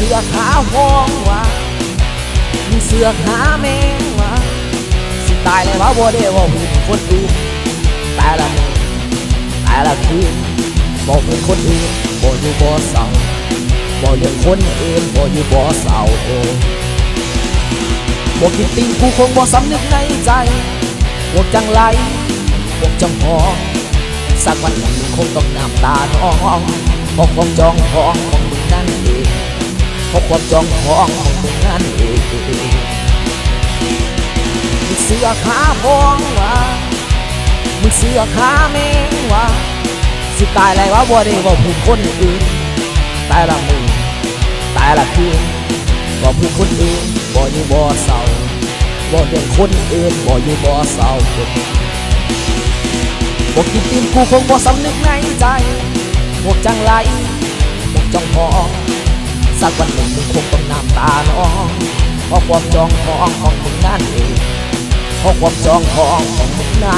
เสือหาห้องวะมึงเสือหาแมงวะสิตายเลยว่าบ่ได้ว่าหุ่นคนอื่นแต่ละมือแต่ละคืนบอกเป็นคนอื่นบ่อยู่บ่เศร้าบ่เรื่องคนอื่นบ่อยู่บ่เศร้าโอ้บ่คิดติงกูคงบ่สำนึกในใจพวกจังไรพวกจังหองสักวันหนึ่งคงต้องน้ำตาน้องเพราะความจองทองของมึงนั่นเอง เพราะความจองทองของมึงนั่นเองมึงเสือขาพองวะมึงเสือขาแมงวะสิตายไรวะบ่ได้ว่าผู้คนอื่นแต่ละมือแต่ละคืนว่ผู้คนอื่นบ่อยู่บ่เศร้าบ่เรื่องคนอื่นบ่อยู่บ่เศร้าพวกกินตีนกูคงบ่สำนึกในใจพวกจังไรพวกจ้องพอง สักวันหนึ่งมึงคงต้องน้ำตาน้องเพราะความจองพองของมึงนั่นเองเพราะความจองพองของมึงนั่นเอง